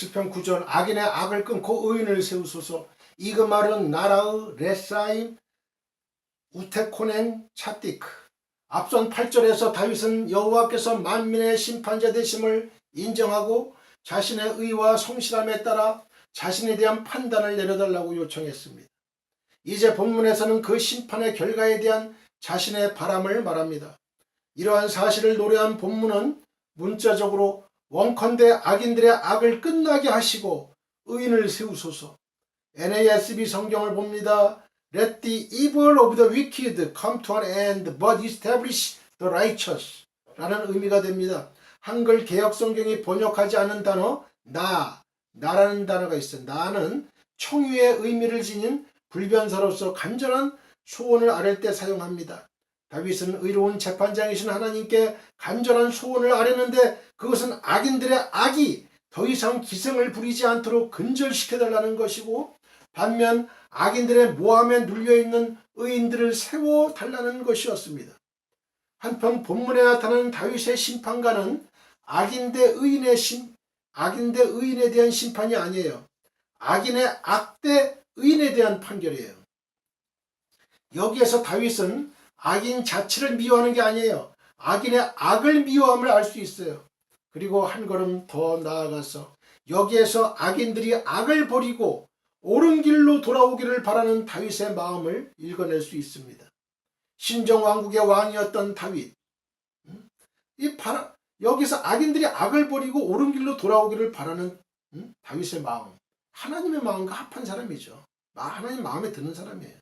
7편 9절 악인의 악을 끊고 의인을 세우소서 이그 말은 나라의 레사임 우테코넨 차티크 앞선 8절에서 다윗은 여호와께서 만민의 심판자 되심을 인정하고 자신의 의와 성실함에 따라 자신에 대한 판단을 내려달라고 요청했습니다. 이제 본문에서는 그 심판의 결과에 대한 자신의 바람을 말합니다. 이러한 사실을 노래한 본문은 문자적으로 원컨대 악인들의 악을 끝나게 하시고 의인을 세우소서. NASB 성경을 봅니다. Let the evil of the wicked come to an end, but establish the righteous. 라는 의미가 됩니다. 한글 개혁 성경이 번역하지 않은 단어 나, 나라는 단어가 있어요. 나는 청유의 의미를 지닌 불변사로서 간절한 소원을 아랠 때 사용합니다. 다윗은 의로운 재판장이신 하나님께 간절한 소원을 아뢰는데 그것은 악인들의 악이 더 이상 기승을 부리지 않도록 근절시켜달라는 것이고 반면 악인들의 모함에 눌려있는 의인들을 세워달라는 것이었습니다. 한편 본문에 나타나는 다윗의 심판가는 악인 대 의인의 심, 악인 대 의인에 대한 심판이 아니에요. 악인의 악대 의인에 대한 판결이에요. 여기에서 다윗은 악인 자체를 미워하는 게 아니에요. 악인의 악을 미워함을 알 수 있어요. 그리고 한 걸음 더 나아가서 여기에서 악인들이 악을 버리고 옳은 길로 돌아오기를 바라는 다윗의 마음을 읽어낼 수 있습니다. 신정 왕국의 왕이었던 다윗. 음? 이 바라, 여기서 악인들이 악을 버리고 옳은 길로 돌아오기를 바라는 음? 다윗의 마음. 하나님의 마음과 합한 사람이죠. 하나님 마음에 드는 사람이에요.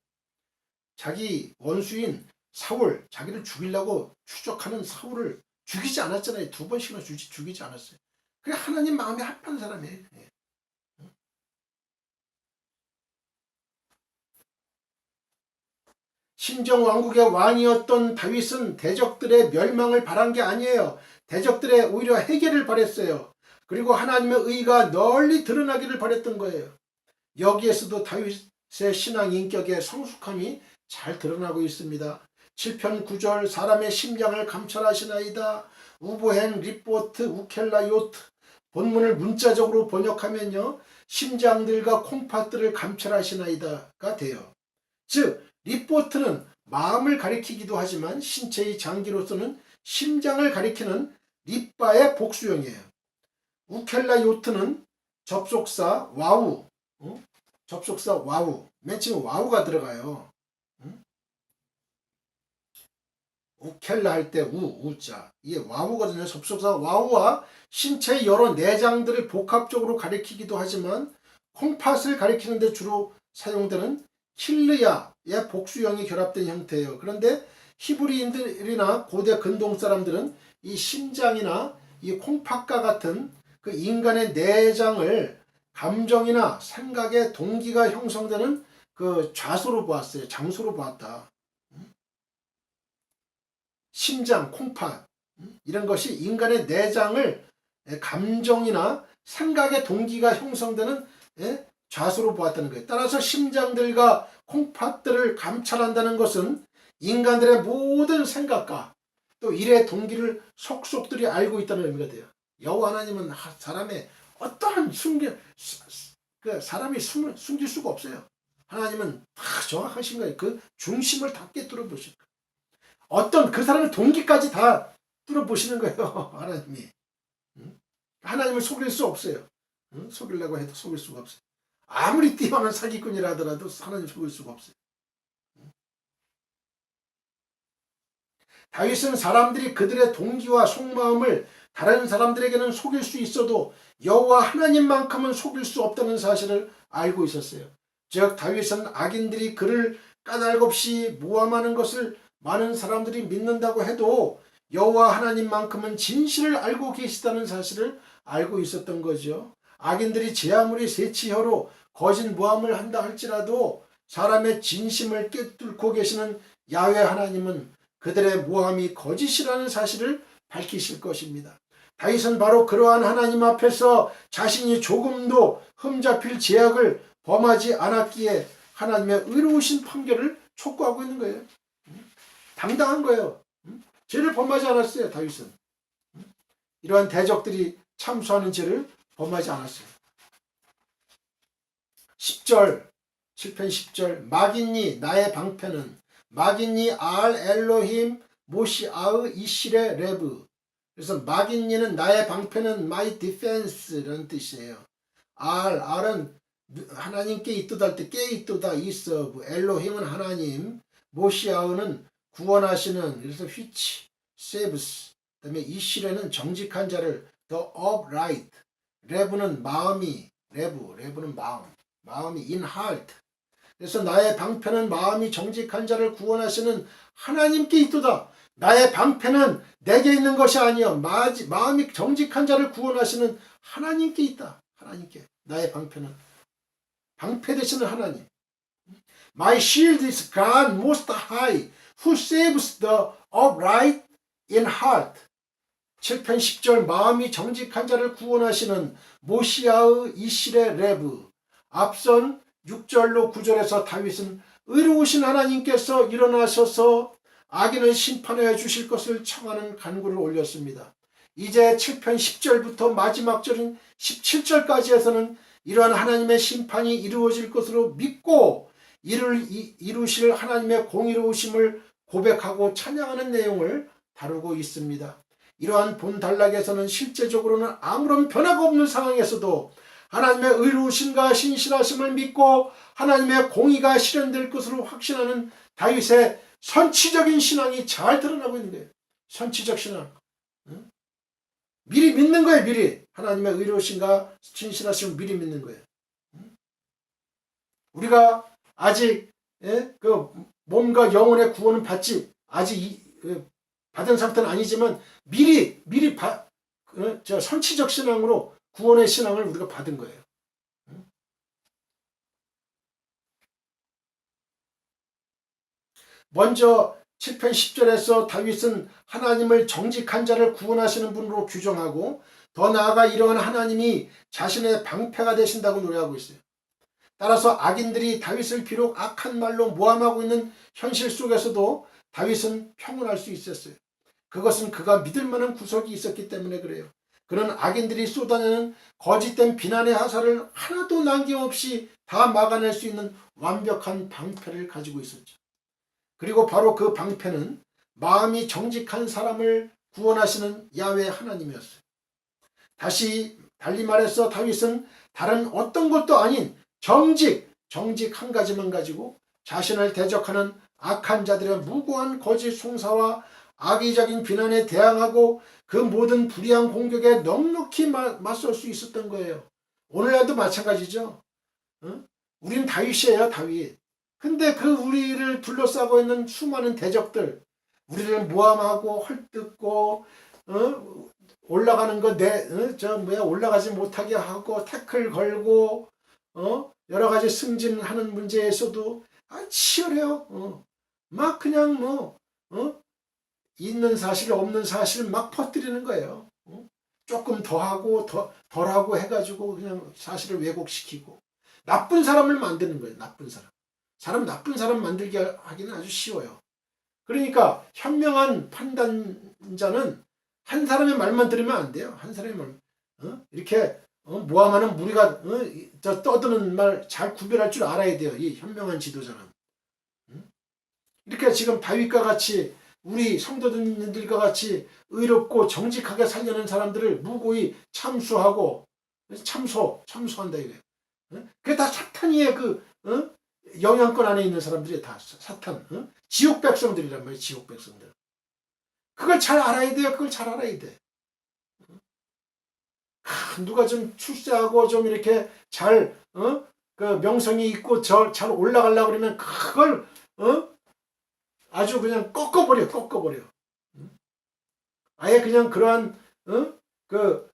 자기 원수인 사울, 자기를 죽이려고 추적하는 사울을 죽이지 않았잖아요. 두 번씩이나 죽이지, 죽이지 않았어요. 그래 하나님 마음에 합한 사람이에요. 예. 신정 왕국의 왕이었던 다윗은 대적들의 멸망을 바란 게 아니에요. 대적들의 오히려 해결을 바랬어요. 그리고 하나님의 의가 널리 드러나기를 바랬던 거예요. 여기에서도 다윗의 신앙 인격의 성숙함이 잘 드러나고 있습니다. 7편 9절 사람의 심장을 감찰하시나이다. 우보헨 리포트 우켈라 요트 본문을 문자적으로 번역하면요. 심장들과 콩팥들을 감찰하시나이다가 돼요. 즉 리포트는 마음을 가리키기도 하지만 신체의 장기로서는 심장을 가리키는 리바의 복수형이에요. 우켈라 요트는 접속사 와우, 어? 접속사 와우, 맨 처음에 와우가 들어가요. 응? 우켈라 할 때 우, 우자. 이게 와우거든요. 접속사 와우와 신체의 여러 내장들을 복합적으로 가리키기도 하지만 콩팥을 가리키는데 주로 사용되는 킬르야의 복수형이 결합된 형태예요. 그런데 히브리인들이나 고대 근동 사람들은 이 심장이나 이 콩팥과 같은 그 인간의 내장을 감정이나 생각의 동기가 형성되는 그 좌소로 보았어요. 장소로 보았다. 심장, 콩팥 이런 것이 인간의 내장을 감정이나 생각의 동기가 형성되는 좌수로 보았다는 거예요. 따라서 심장들과 콩팥들을 감찰한다는 것은 인간들의 모든 생각과 또 일의 동기를 속속들이 알고 있다는 의미가 돼요. 여호와 하나님은 사람의 어떠한 숨겨 그 사람이 숨, 숨길 수가 없어요. 하나님은 다 정확하신 거예요. 그 중심을 다 깨뚫어 보실 거예요. 어떤 그 사람의 동기까지 다 뚫어 보시는 거예요. 하나님이. 하나님을 속일 수 없어요. 속이려고 해도 속일 수가 없어요. 아무리 뛰어난 사기꾼이라 하더라도 하나님 속일 수가 없어요. 다윗은 사람들이 그들의 동기와 속마음을 다른 사람들에게는 속일 수 있어도 여호와 하나님만큼은 속일 수 없다는 사실을 알고 있었어요. 즉 다윗은 악인들이 그를 까닭없이 모함하는 것을 많은 사람들이 믿는다고 해도 여호와 하나님만큼은 진실을 알고 계시다는 사실을 알고 있었던 거죠. 악인들이 제 아무리 세치혀로 거짓 모함을 한다 할지라도 사람의 진심을 깨뚫고 계시는 야외 하나님은 그들의 모함이 거짓이라는 사실을 밝히실 것입니다. 다윗은 바로 그러한 하나님 앞에서 자신이 조금도 흠잡힐 제약을 범하지 않았기에 하나님의 의로우신 판결을 촉구하고 있는 거예요. 당당한 거예요. 죄를 범하지 않았어요, 다윗은. 이러한 대적들이 참수하는 죄를 범하지 않았어요. 10절 7편 10절 마긴니 나의 방패는 마긴니 알 엘로힘 모시아의 이실의 레브 그래서 마긴니는 나의 방패는 my defense라는 뜻이에요. 알 알은 하나님께 있도다 할 때깨 있도다 있어 엘로힘은 하나님 모시아우는 구원하시는 그래서 which saves 그다음에 이실에는 정직한 자를 the upright 레브는 마음이 레브 레브는 마음 마음이 in heart 그래서 나의 방패는 마음이 정직한 자를 구원하시는 하나님께 있도다. 나의 방패는 내게 있는 것이 아니요 마음이 정직한 자를 구원하시는 하나님께 있다. 하나님께 나의 방패는 방패 되시는 하나님. My shield is God most high, who saves the upright in heart. 7편 10절 마음이 정직한 자를 구원하시는 모시아의 이실의 레브. 앞선 6절로 9절에서 다윗은 의로우신 하나님께서 일어나셔서 악인을 심판해 주실 것을 청하는 간구를 올렸습니다. 이제 7편 10절부터 마지막 절인 17절까지에서는 이러한 하나님의 심판이 이루어질 것으로 믿고 이를 이루실 하나님의 공의로우심을 고백하고 찬양하는 내용을 다루고 있습니다. 이러한 본 단락에서는 실제적으로는 아무런 변화가 없는 상황에서도 하나님의 의로우심과 신실하심을 믿고 하나님의 공의가 실현될 것으로 확신하는 다윗의 선치적인 신앙이 잘 드러나고 있는 거예요. 선치적 신앙. 응? 미리 믿는 거예요, 미리. 하나님의 의로우심과 신실하심을 미리 믿는 거예요. 응? 우리가 아직 예? 그 몸과 영혼의 구원은 받지 아직 이, 그 받은 상태는 아니지만 미리 미리 바, 그, 저 선치적 신앙으로 구원의 신앙을 우리가 받은 거예요. 먼저 7편 10절에서 다윗은 하나님을 정직한 자를 구원하시는 분으로 규정하고 더 나아가 이러한 하나님이 자신의 방패가 되신다고 노래하고 있어요. 따라서 악인들이 다윗을 비록 악한 말로 모함하고 있는 현실 속에서도 다윗은 평온할 수 있었어요. 그것은 그가 믿을 만한 구석이 있었기 때문에 그래요. 그런 악인들이 쏟아내는 거짓된 비난의 화살을 하나도 남김없이 다 막아낼 수 있는 완벽한 방패를 가지고 있었죠. 그리고 바로 그 방패는 마음이 정직한 사람을 구원하시는 야외 하나님이었어요. 다시 달리 말해서 다윗은 다른 어떤 것도 아닌 정직, 정직 한 가지만 가지고 자신을 대적하는 악한 자들의 무고한 거짓 송사와 악의적인 비난에 대항하고 그 모든 불의한 공격에 넉넉히 맞설 수 있었던 거예요. 오늘날도 마찬가지죠. 어? 우린 다윗이에요, 다윗. 근데 그 우리를 둘러싸고 있는 수많은 대적들, 우리를 모함하고 헐뜯고 어? 올라가는 거내저 어? 뭐야 올라가지 못하게 하고 태클 걸고 어? 여러 가지 승진하는 문제에서도 아 치열해요. 어. 막 그냥 뭐 어? 있는 사실 없는 사실 막 퍼뜨리는 거예요. 어? 조금 더 하고 더 덜하고 해가지고 그냥 사실을 왜곡시키고 나쁜 사람을 만드는 거예요. 나쁜 사람. 사람 나쁜 사람 만들게 하기는 아주 쉬워요. 그러니까 현명한 판단자는 한 사람의 말만 들으면 안 돼요. 한 사람의 말. 어? 이렇게 어? 모함하는 무리가 어? 저 떠드는 말 잘 구별할 줄 알아야 돼요. 이 현명한 지도자는. 응? 이렇게 지금 다윗과 같이 우리 성도들과 같이 의롭고 정직하게 살려는 사람들을 무고히 참수하고 참소 참소한다 이거예요. 그게 다 사탄이의 그 어? 영향권 안에 있는 사람들이 다 사탄 어? 지옥 백성들이란 말이에요. 지옥 백성들. 그걸 잘 알아야 돼요. 그걸 잘 알아야 돼. 누가 좀 출세하고 좀 이렇게 잘, 어? 그 명성이 있고 저, 잘 올라가려고 그러면 그걸, 어? 아주 그냥 꺾어버려, 꺾어버려. 아예 그냥 그러한, 어? 그,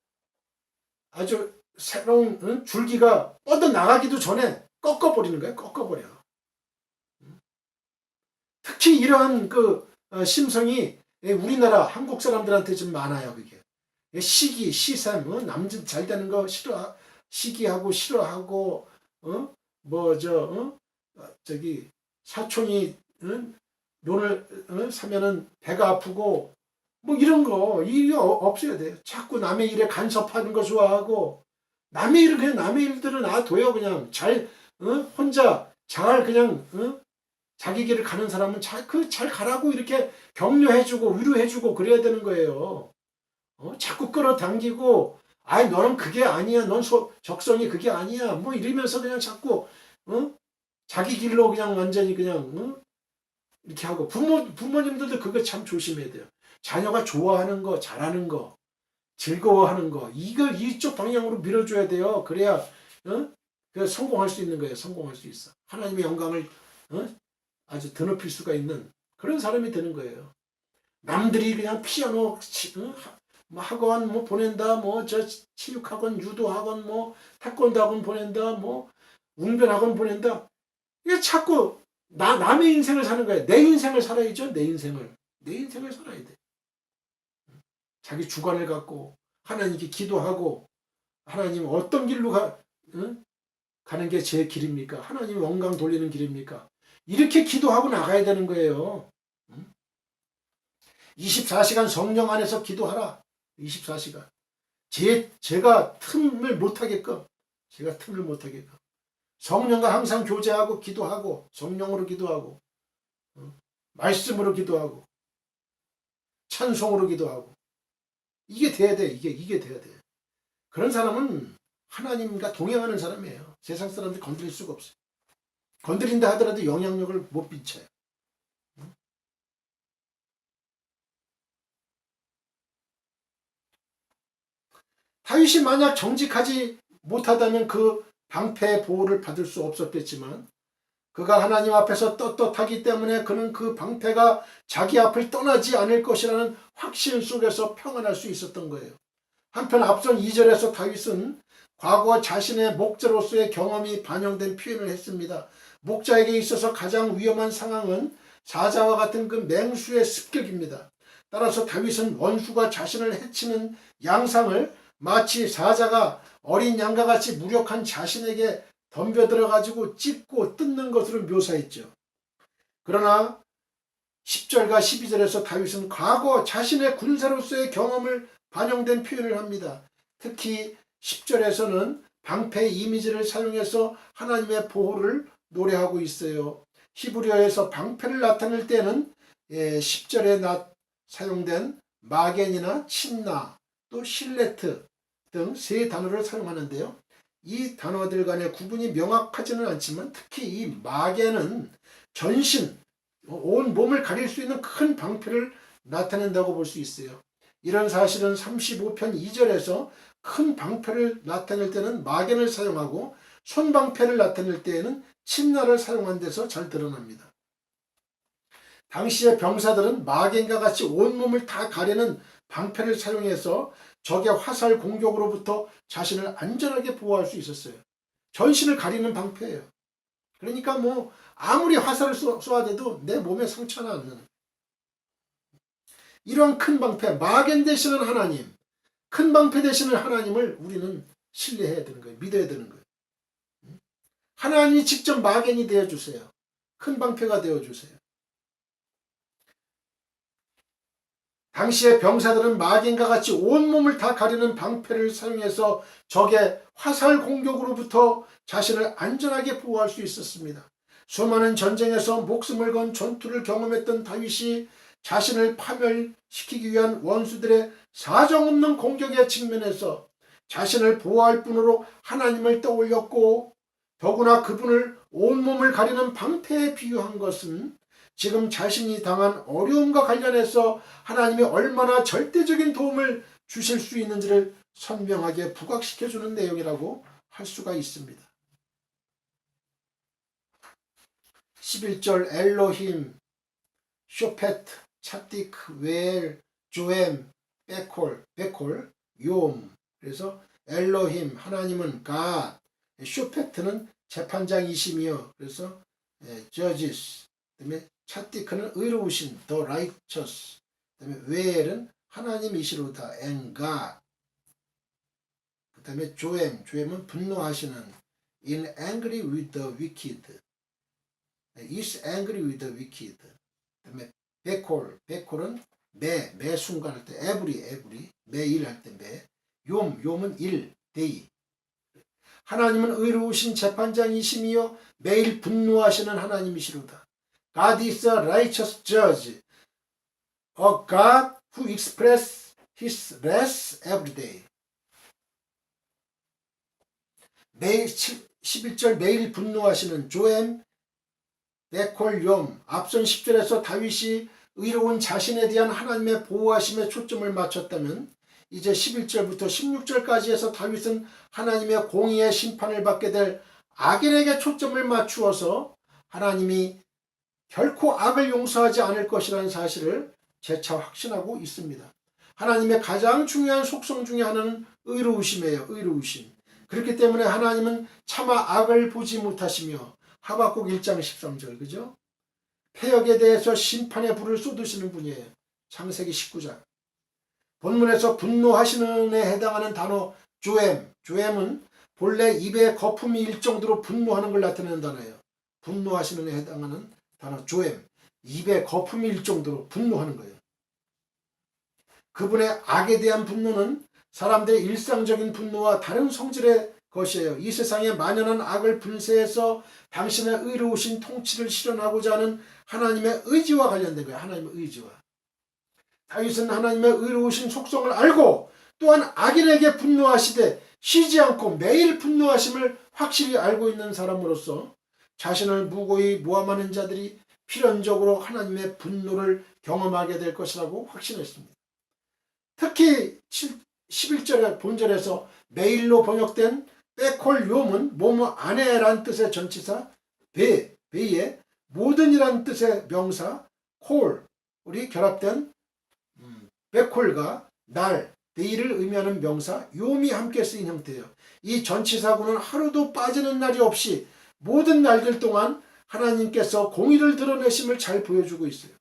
아주 새로운 어? 줄기가 뻗어 나가기도 전에 꺾어버리는 거야, 꺾어버려. 특히 이러한 그 어, 심성이 우리나라 한국 사람들한테 좀 많아요, 그게. 시기, 시샘, 어? 남짓 잘 되는 거 싫어, 시기하고 싫어하고, 어? 뭐, 저, 어? 저기, 사촌이, 응? 논을 어? 사면은 배가 아프고 뭐 이런 거 이게 없어야 돼요. 자꾸 남의 일에 간섭하는 거 좋아하고 남의 일은 그냥 남의 일들은 놔둬요 그냥 잘 어? 혼자 잘 그냥 어? 자기 길을 가는 사람은 잘 그 잘 가라고 이렇게 격려해주고 위로해주고 그래야 되는 거예요. 어? 자꾸 끌어당기고 아이 너는 그게 아니야. 넌 소, 적성이 그게 아니야. 뭐 이러면서 그냥 자꾸 어? 자기 길로 그냥 완전히 그냥 어? 이렇게 하고 부모 부모님들도 그거 참 조심해야 돼요. 자녀가 좋아하는 거, 잘하는 거, 즐거워하는 거 이거 이쪽 방향으로 밀어줘야 돼요. 그래야 어? 그 성공할 수 있는 거예요. 성공할 수 있어. 하나님의 영광을 어? 아주 드높일 수가 있는 그런 사람이 되는 거예요. 남들이 그냥 피아노 치, 어? 하- 뭐 학원 뭐 보낸다, 뭐 저 체육학원, 유도학원, 뭐 태권도 학원 보낸다, 뭐 웅변학원 보낸다. 이게 자꾸 나 남의 인생을 사는 거예요. 내 인생을 살아야죠. 내 인생을 내 인생을 살아야 돼. 자기 주관을 갖고 하나님께 기도하고 하나님 어떤 길로 가, 응? 가는 게 제 길입니까? 하나님 영광 돌리는 길입니까? 이렇게 기도하고 나가야 되는 거예요. 응? 24시간 성령 안에서 기도하라. 24시간. 제, 제가 틈을 못하게끔, 제가 틈을 못하게끔. 성령과 항상 교제하고 기도하고, 성령으로 기도하고, 응? 말씀으로 기도하고, 찬송으로 기도하고. 이게 돼야 돼. 이게, 이게 돼야 돼. 그런 사람은 하나님과 동행하는 사람이에요. 세상 사람들 건드릴 수가 없어요. 건드린다 하더라도 영향력을 못 미쳐요. 다윗이 만약 정직하지 못하다면 그 방패 보호를 받을 수 없었겠지만 그가 하나님 앞에서 떳떳하기 때문에 그는 그 방패가 자기 앞을 떠나지 않을 것이라는 확신 속에서 평안할 수 있었던 거예요. 한편 앞선 2절에서 다윗은 과거 자신의 목자로서의 경험이 반영된 표현을 했습니다. 목자에게 있어서 가장 위험한 상황은 사자와 같은 그 맹수의 습격입니다. 따라서 다윗은 원수가 자신을 해치는 양상을 마치 사자가 어린 양과 같이 무력한 자신에게 덤벼들어 가지고 찢고 뜯는 것으로 묘사했죠. 그러나 10절과 12절에서 다윗은 과거 자신의 군사로서의 경험을 반영된 표현을 합니다. 특히 10절에서는 방패 이미지를 사용해서 하나님의 보호를 노래하고 있어요. 히브리어에서 방패를 나타낼 때는 10절에 나, 사용된 마겐이나 친나 또 실레트 등 세 단어를 사용하는데요. 이 단어들 간의 구분이 명확하지는 않지만 특히 이 마겐은 전신, 온 몸을 가릴 수 있는 큰 방패를 나타낸다고 볼 수 있어요. 이런 사실은 35편 2절에서 큰 방패를 나타낼 때는 마겐을 사용하고 손방패를 나타낼 때에는 침나를 사용한 데서 잘 드러납니다. 당시의 병사들은 마겐과 같이 온몸을 다 가리는 방패를 사용해서 적의 화살 공격으로부터 자신을 안전하게 보호할 수 있었어요. 전신을 가리는 방패예요. 그러니까 뭐 아무리 화살을 쏘, 쏘아대도 내 몸에 상처는 않는 이러한 큰 방패, 마겐 되시는 하나님, 큰 방패 되시는 하나님을 우리는 신뢰해야 되는 거예요. 믿어야 되는 거예요. 하나님이 직접 마겐이 되어 주세요. 큰 방패가 되어 주세요. 당시의 병사들은 마겐과 같이 온몸을 다 가리는 방패를 사용해서 적의 화살 공격으로부터 자신을 안전하게 보호할 수 있었습니다. 수많은 전쟁에서 목숨을 건 전투를 경험했던 다윗이 자신을 파멸시키기 위한 원수들의 사정없는 공격에 직면해서 자신을 보호할 뿐으로 하나님을 떠올렸고 더구나 그분을 온몸을 가리는 방패에 비유한 것은 지금 자신이 당한 어려움과 관련해서 하나님이 얼마나 절대적인 도움을 주실 수 있는지를 선명하게 부각시켜 주는 내용이라고 할 수가 있습니다. 11절 엘로힘, 쇼페트, 차티크, 웰, 조엠, 베콜, 베콜, 욤. 그래서 엘로힘, 하나님은 가, 쇼페트는 재판장이시며, 그래서 저지스, 그다음에 차티크는 의로우신 더 라이처스. 그다음에 웰은 하나님이시로다 앵가 그다음에 조엠 조엠은 분노하시는 in angry with the wicked is angry with the wicked 그다음에 베콜 베콜은 매, 매 순간 할 때 에브리 에브리. 매일 할 때 매, 욤 욤은 일 데이. 하나님은 의로우신 재판장이심이요. 매일 분노하시는 하나님이시로다. God is a righteous judge, a God who expresses his wrath every day. 매일 11절 매일 분노하시는 조엠 베콜욤 앞선 10절에서 다윗이 의로운 자신에 대한 하나님의 보호하심에 초점을 맞췄다면 이제 11절부터 16절까지 해서 다윗은 하나님의 공의의 심판을 받게 될 악인에게 초점을 맞추어서 하나님이 결코 악을 용서하지 않을 것이라는 사실을 재차 확신하고 있습니다. 하나님의 가장 중요한 속성 중에 하나는 의로우심이에요. 의로우심. 그렇기 때문에 하나님은 차마 악을 보지 못하시며 하박국 1장 13절 그죠? 폐역에 대해서 심판의 불을 쏟으시는 분이에요. 창세기 19장. 본문에서 분노하시는에 해당하는 단어 조엠. 조엠은 본래 입에 거품이 일 정도로 분노하는 걸 나타내는 단어예요. 분노하시는에 해당하는 단어 조엠. 입에 거품이 일 정도로 분노하는 거예요. 그분의 악에 대한 분노는 사람들의 일상적인 분노와 다른 성질의 것이에요. 이 세상에 만연한 악을 분쇄해서 당신의 의로우신 통치를 실현하고자 하는 하나님의 의지와 관련된 거예요. 하나님의 의지와. 다윗은 하나님의 의로우신 속성을 알고 또한 악인에게 분노하시되 쉬지 않고 매일 분노하심을 확실히 알고 있는 사람으로서 자신을 무고히 모함하는 자들이 필연적으로 하나님의 분노를 경험하게 될 것이라고 확신했습니다. 특히 11절의 본절에서 매일로 번역된 빼콜 요음은 뭐뭐 아내란 뜻의 전치사 배, 배에 모든이란 뜻의 명사 콜이 결합된 음, 빼콜과 날, 데이를 의미하는 명사 요음이 함께 쓰인 형태예요. 이 전치사구는 하루도 빠지는 날이 없이 모든 날들 동안 하나님께서 공의를 드러내심을 잘 보여주고 있어요.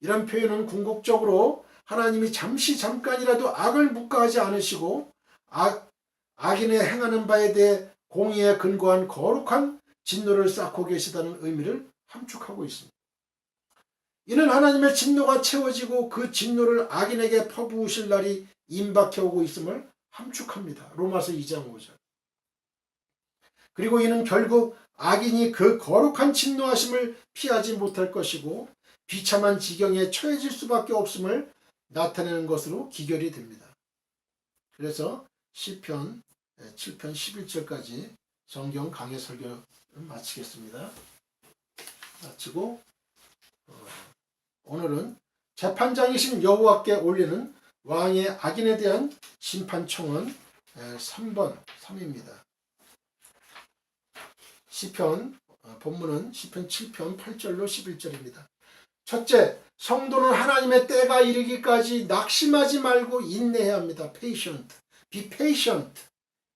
이런 표현은 궁극적으로 하나님이 잠시 잠깐이라도 악을 묵과하지 않으시고 악, 악인의 행하는 바에 대해 공의에 근거한 거룩한 진노를 쌓고 계시다는 의미를 함축하고 있습니다. 이는 하나님의 진노가 채워지고 그 진노를 악인에게 퍼부으실 날이 임박해 오고 있음을 함축합니다. 로마서 2장 5절. 그리고 이는 결국 악인이 그 거룩한 진노하심을 피하지 못할 것이고 비참한 지경에 처해질 수밖에 없음을 나타내는 것으로 기결이 됩니다. 그래서 시편 7편 11절까지 성경 강해 설교를 마치겠습니다. 마치고 어, 오늘은 재판장이신 여호와께 올리는 왕의 악인에 대한 심판청은 3번 3입니다. 시편 어, 본문은 시편 7편 8절로 11절입니다. 첫째, 성도는 하나님의 때가 이르기까지 낙심하지 말고 인내해야 합니다. patient. be patient.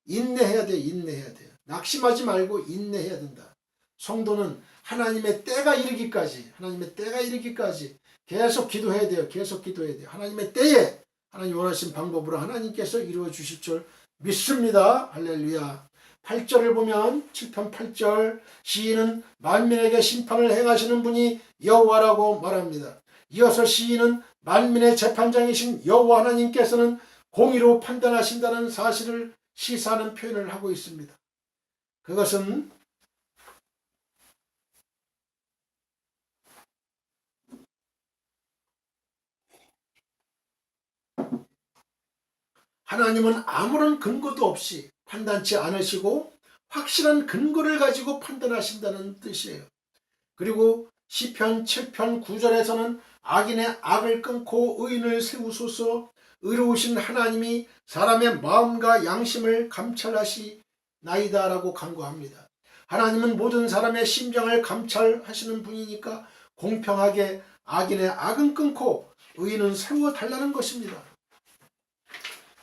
인내해야 돼, 인내해야 돼요. 낙심하지 말고 인내해야 된다. 성도는 하나님의 때가 이르기까지, 하나님의 때가 이르기까지 계속 기도해야 돼요. 계속 기도해야 돼요. 하나님의 때에 하나님 원하신 방법으로 하나님께서 이루어 주실 줄 믿습니다. 할렐루야. 8절을 보면 7편 8절 시인은 만민에게 심판을 행하시는 분이 여호와라고 말합니다. 이어서 시인은 만민의 재판장이신 여호와 하나님께서는 공의로 판단하신다는 사실을 시사하는 표현을 하고 있습니다. 그것은 하나님은 아무런 근거도 없이 판단치 않으시고 확실한 근거를 가지고 판단하신다는 뜻이에요. 그리고 시편 7편 9절에서는 악인의 악을 끊고 의인을 세우소서 의로우신 하나님이 사람의 마음과 양심을 감찰하시나이다라고 간구합니다. 하나님은 모든 사람의 심정을 감찰하시는 분이니까 공평하게 악인의 악은 끊고 의인은 세워 달라는 것입니다.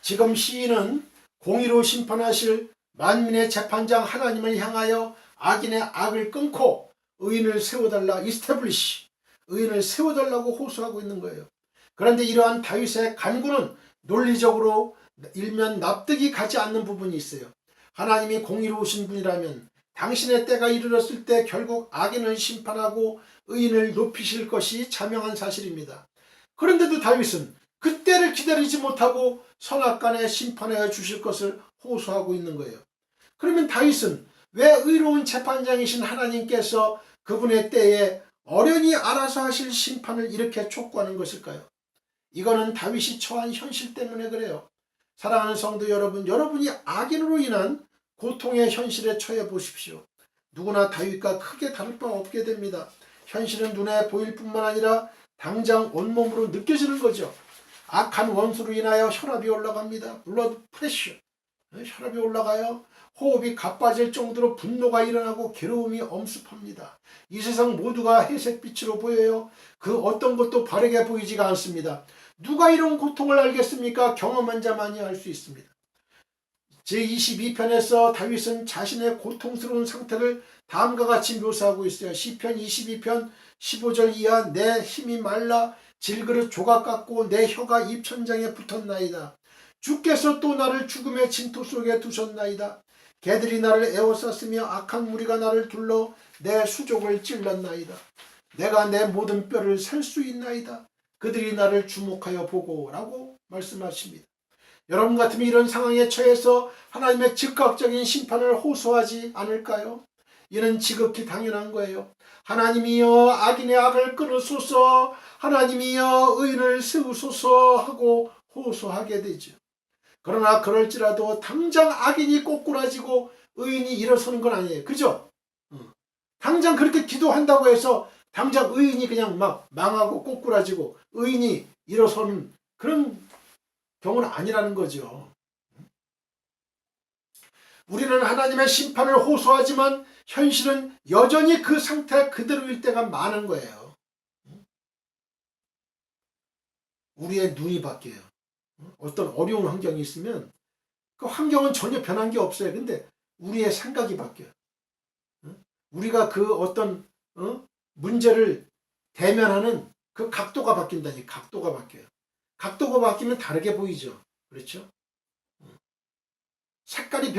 지금 시인은 공의로 심판하실 만민의 재판장 하나님을 향하여 악인의 악을 끊고 의인을 세워달라 이스태블리시 의인을 세워달라고 호소하고 있는 거예요. 그런데 이러한 다윗의 간구는 논리적으로 일면 납득이 가지 않는 부분이 있어요. 하나님이 공의로우신 분이라면 당신의 때가 이르렀을 때 결국 악인을 심판하고 의인을 높이실 것이 자명한 사실입니다. 그런데도 다윗은 그때를 기다리지 못하고 선악간에 심판하여 주실 것을 호소하고 있는 거예요. 그러면 다윗은 왜 의로운 재판장이신 하나님께서 그분의 때에 어련히 알아서 하실 심판을 이렇게 촉구하는 것일까요? 이거는 다윗이 처한 현실 때문에 그래요. 사랑하는 성도 여러분, 여러분이 악인으로 인한 고통의 현실에 처해 보십시오. 누구나 다윗과 크게 다를 바 없게 됩니다. 현실은 눈에 보일 뿐만 아니라 당장 온몸으로 느껴지는 거죠. 악한 원수로 인하여 혈압이 올라갑니다. 블러드 프레셔. 혈압이 올라가요. 호흡이 가빠질 정도로 분노가 일어나고 괴로움이 엄습합니다. 이 세상 모두가 회색빛으로 보여요. 그 어떤 것도 바르게 보이지가 않습니다. 누가 이런 고통을 알겠습니까? 경험한 자만이 알 수 있습니다. 제22편에서 다윗은 자신의 고통스러운 상태를 다음과 같이 묘사하고 있어요. 시편 22편 15절 이하 내 힘이 말라 질그릇 조각 같고 내 혀가 입천장에 붙었나이다. 주께서 또 나를 죽음의 진토 속에 두셨나이다. 개들이 나를 에워쌌으며 악한 무리가 나를 둘러 내 수족을 찔렀나이다. 내가 내 모든 뼈를 셀 수 있나이다. 그들이 나를 주목하여 보고 라고 말씀하십니다. 여러분 같으면 이런 상황에 처해서 하나님의 즉각적인 심판을 호소하지 않을까요? 이는 지극히 당연한 거예요. 하나님이여 악인의 악을 끊으소서 하나님이여 의인을 세우소서 하고 호소하게 되죠. 그러나 그럴지라도 당장 악인이 꼬꾸라지고 의인이 일어서는 건 아니에요. 그죠? 어. 당장 그렇게 기도한다고 해서 당장 의인이 그냥 막 망하고 꼬꾸라지고 의인이 일어서는 그런 경우는 아니라는 거죠. 우리는 하나님의 심판을 호소하지만 현실은 여전히 그 상태 그대로일 때가 많은 거예요. 우리의 눈이 바뀌어요. 어떤 어려운 환경이 있으면 그 환경은 전혀 변한 게 없어요. 근데 우리의 생각이 바뀌어요. 우리가 그 어떤 어? 문제를 대면하는 그 각도가 바뀐다니 각도가 바뀌어요. 각도가 바뀌면 다르게 보이죠. 그렇죠? 색깔이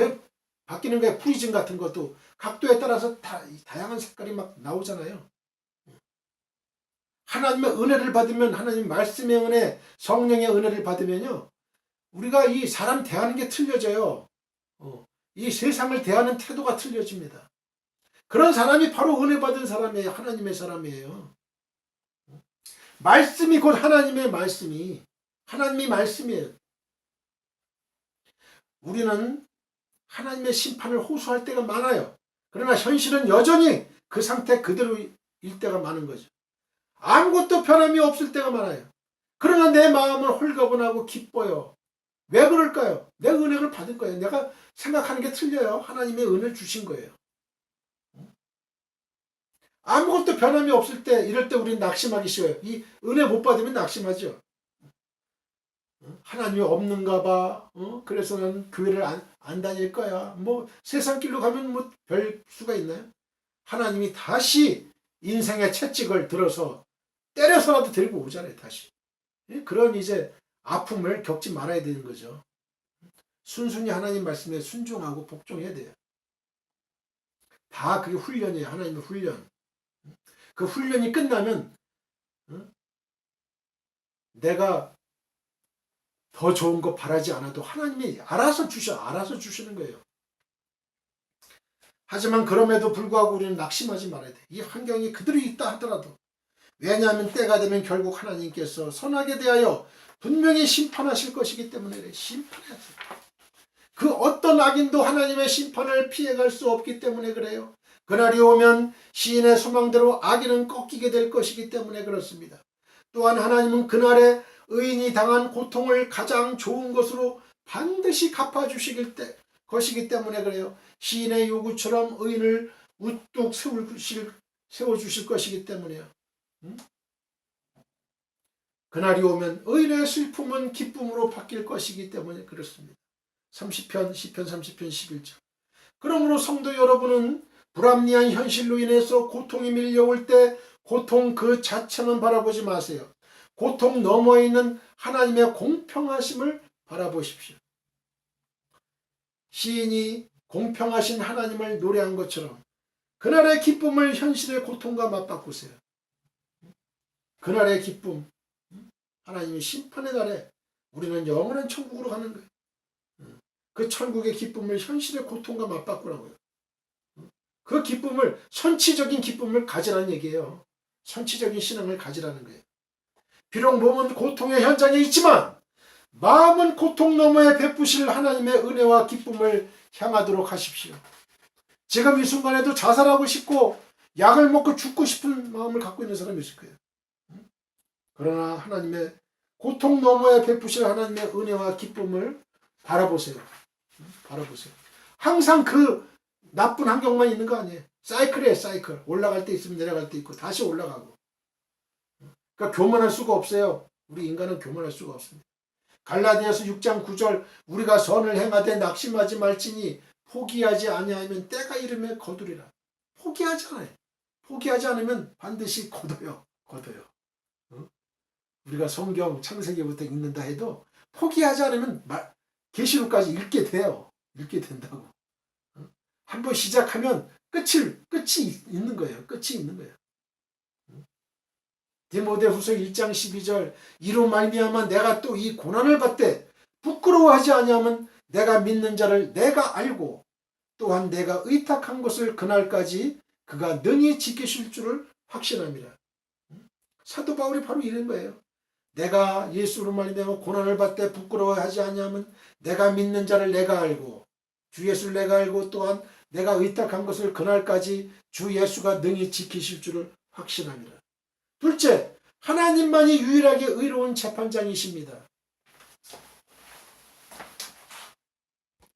바뀌는 거예요. 프리즘 같은 것도 각도에 따라서 다, 다양한 색깔이 막 나오잖아요. 하나님의 은혜를 받으면 하나님 말씀의 은혜, 성령의 은혜를 받으면요. 우리가 이 사람 대하는 게 틀려져요. 어, 이 세상을 대하는 태도가 틀려집니다. 그런 사람이 바로 은혜 받은 사람이에요. 하나님의 사람이에요. 말씀이 곧 하나님의 말씀이 하나님이 말씀이에요. 우리는 하나님의 심판을 호소할 때가 많아요. 그러나 현실은 여전히 그 상태 그대로일 때가 많은 거죠. 아무것도 변함이 없을 때가 많아요. 그러나 내 마음은 홀가분하고 기뻐요. 왜 그럴까요? 내 은혜를 받은 거예요. 내가 생각하는 게 틀려요. 하나님의 은혜를 주신 거예요. 아무것도 변함이 없을 때, 이럴 때 우리는 낙심하기 쉬워요. 이 은혜 못 받으면 낙심하죠. 하나님이 없는가 봐. 어? 그래서 는 교회를 안, 안 다닐 거야. 뭐 세상 길로 가면 뭐 별 수가 있나요? 하나님이 다시 인생의 채찍을 들어서 때려서라도 데리고 오잖아요. 다시. 예? 그런 이제 아픔을 겪지 말아야 되는 거죠. 순순히 하나님 말씀에 순종하고 복종해야 돼요. 다 그게 훈련이에요. 하나님의 훈련. 그 훈련이 끝나면 내가 더 좋은 거 바라지 않아도 하나님이 알아서 주셔, 알아서 주시는 거예요. 하지만 그럼에도 불구하고 우리는 낙심하지 말아야 돼. 이 환경이 그대로 있다 하더라도. 왜냐하면 때가 되면 결국 하나님께서 선하게 대하여 분명히 심판하실 것이기 때문에. 심판해야 그 어떤 악인도 하나님의 심판을 피해갈 수 없기 때문에 그래요. 그날이 오면 시인의 소망대로 악인은 꺾이게 될 것이기 때문에 그렇습니다. 또한 하나님은 그날에 의인이 당한 고통을 가장 좋은 것으로 반드시 갚아주시길 때 것이기 때문에 그래요. 시인의 요구처럼 의인을 우뚝 세우실, 세워주실 것이기 때문에요. 응? 그날이 오면 의인의 슬픔은 기쁨으로 바뀔 것이기 때문에 그렇습니다. 30편, 10편, 30편, 11절. 그러므로 성도 여러분은 불합리한 현실로 인해서 고통이 밀려올 때 고통 그 자체만 바라보지 마세요. 고통 너머에 있는 하나님의 공평하심을 바라보십시오. 시인이 공평하신 하나님을 노래한 것처럼 그날의 기쁨을 현실의 고통과 맞바꾸세요. 그날의 기쁨, 하나님의 심판의 날에 우리는 영원한 천국으로 가는 거예요. 그 천국의 기쁨을 현실의 고통과 맞바꾸라고요. 그 기쁨을 선치적인 기쁨을 가지라는 얘기예요. 선치적인 신앙을 가지라는 거예요. 비록 몸은 고통의 현장에 있지만 마음은 고통 너머에 베푸실 하나님의 은혜와 기쁨을 향하도록 하십시오. 지금 이 순간에도 자살하고 싶고 약을 먹고 죽고 싶은 마음을 갖고 있는 사람이 있을 거예요. 그러나 하나님의 고통 너머에 베푸실 하나님의 은혜와 기쁨을 바라보세요. 바라보세요. 항상 그 나쁜 환경만 있는 거 아니에요. 사이클이에요, 사이클. 올라갈 때 있으면 내려갈 때 있고 다시 올라가고. 그러니까 교만할 수가 없어요. 우리 인간은 교만할 수가 없습니다. 갈라디아서 6장 9절 우리가 선을 행하되 낙심하지 말지니 포기하지 아니하면 때가 이르면 거두리라. 포기하지 않아요. 포기하지 않으면 반드시 거둬요. 거둬요. 어? 우리가 성경 창세기부터 읽는다 해도 포기하지 않으면 말- 계시록까지 읽게 돼요. 읽게 된다고. 어? 한번 시작하면 끝을 끝이 있- 있는 거예요. 끝이 있는 거예요. 어? 디모데후서 1장 12절 이로 말미암아 내가 또 이 고난을 받되 부끄러워하지 아니하면 내가 믿는 자를 내가 알고 또한 내가 의탁한 것을 그날까지 그가 능히 지키실 줄을 확신합니다. 사도 바울이 바로 이런 거예요. 내가 예수로 말미암아 고난을 받되 부끄러워하지 아니하면 내가 믿는 자를 내가 알고 주 예수를 내가 알고 또한 내가 의탁한 것을 그날까지 주 예수가 능히 지키실 줄을 확신합니다. 둘째, 하나님만이 유일하게 의로운 재판장이십니다.